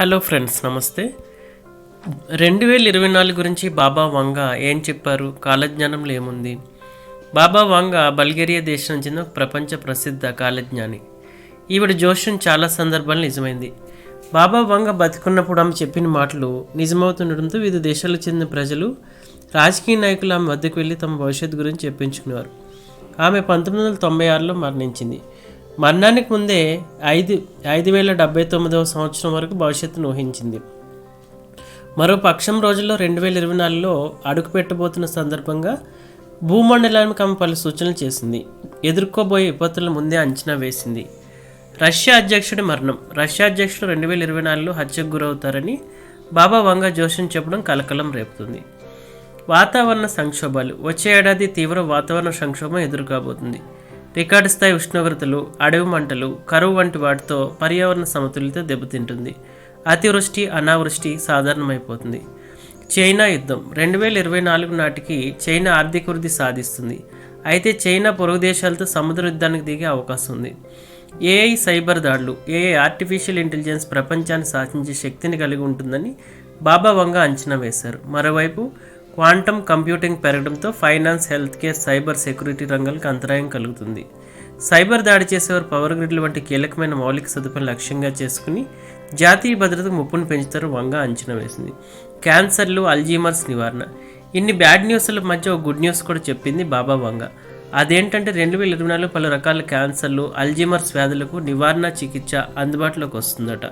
Hello friends నమస్తే. రెండు వేల ఇరవై నాలుగు గురించి బాబా వంగ ఏం చెప్పారు? కాలజ్ఞానంలో ఏముంది? బాబా వంగ బల్గేరియా దేశం చెందిన ప్రపంచ ప్రసిద్ధ కాలజ్ఞాని. ఈవిడ జోష్యం చాలా సందర్భాలు నిజమైంది. బాబా వంగ బతికున్నప్పుడు ఆమె చెప్పిన మాటలు నిజమవుతుండటంతో వివిధ దేశాలకు చెందిన ప్రజలు రాజకీయ నాయకులు ఆమె వద్దకు వెళ్ళి తమ భవిష్యత్తు గురించి చెప్పించుకునేవారు. ఆమె పంతొమ్మిది వందల తొంభై ఆరులో మరణించింది. మరణానికి ముందే ఐదు ఐదు వేల డెబ్బై తొమ్మిదవ సంవత్సరం వరకు భవిష్యత్తును ఊహించింది. మరో పక్షం రోజుల్లో రెండు వేల ఇరవై నాలుగులో అడుగు పెట్టబోతున్న సందర్భంగా భూమండలానికి ఆమె పలు సూచనలు చేసింది. ఎదుర్కోబోయే విపత్తులను ముందే అంచనా వేసింది. రష్యా అధ్యక్షుడి మరణం. రష్యా అధ్యక్షుడు రెండు వేల ఇరవై నాలుగులో హత్యకు గురవుతారని బాబా వంగ జోషం చెప్పడం కలకలం రేపుతుంది. వాతావరణ సంక్షోభాలు. వచ్చే ఏడాది తీవ్ర వాతావరణ సంక్షోభం ఎదురుకాబోతుంది. రికార్డు స్థాయి ఉష్ణోగ్రతలు అడవి మంటలు కరువు వంటి వాటితో పర్యావరణ సమతుల్యత దెబ్బతింటుంది. అతివృష్టి అనావృష్టి సాధారణమైపోతుంది. చైనా యుద్ధం రెండు వేల ఇరవై నాలుగు నాటికి చైనా ఆర్థిక వృద్ధి సాధిస్తుంది. అయితే చైనా పొరుగు దేశాలతో సముద్ర యుద్ధానికి దిగే అవకాశం ఉంది. ఏఐ సైబర్ దాడులు ఏఐ ఆర్టిఫిషియల్ ఇంటెలిజెన్స్ ప్రపంచాన్ని శాసించే శక్తిని కలిగి ఉంటుందని బాబా వంగ అంచనా వేశారు. మరోవైపు క్వాంటమ్ కంప్యూటింగ్ పెరగడంతో finance health care cyber security రంగాలకు అంతరాయం కలుగుతుంది. సైబర్ దాడి చేసేవారు పవర్ గ్రిడ్లు వంటి కీలకమైన మౌలిక సదుపాయాలు లక్ష్యంగా చేసుకుని జాతీయ భద్రతకు ముప్పును పెంచుతారు వంగ అంచనా వేసింది. క్యాన్సర్లు అల్జీమర్స్ నివారణ. ఇన్ని బ్యాడ్ న్యూస్ల మధ్య ఒక గుడ్ న్యూస్ కూడా చెప్పింది బాబా వంగ. అదేంటంటే రెండు వేల ఇరవై నాలుగు పలు రకాల క్యాన్సర్లు అల్జీమర్స్ వ్యాధులకు నివారణ చికిత్స అందుబాటులోకి వస్తుందట.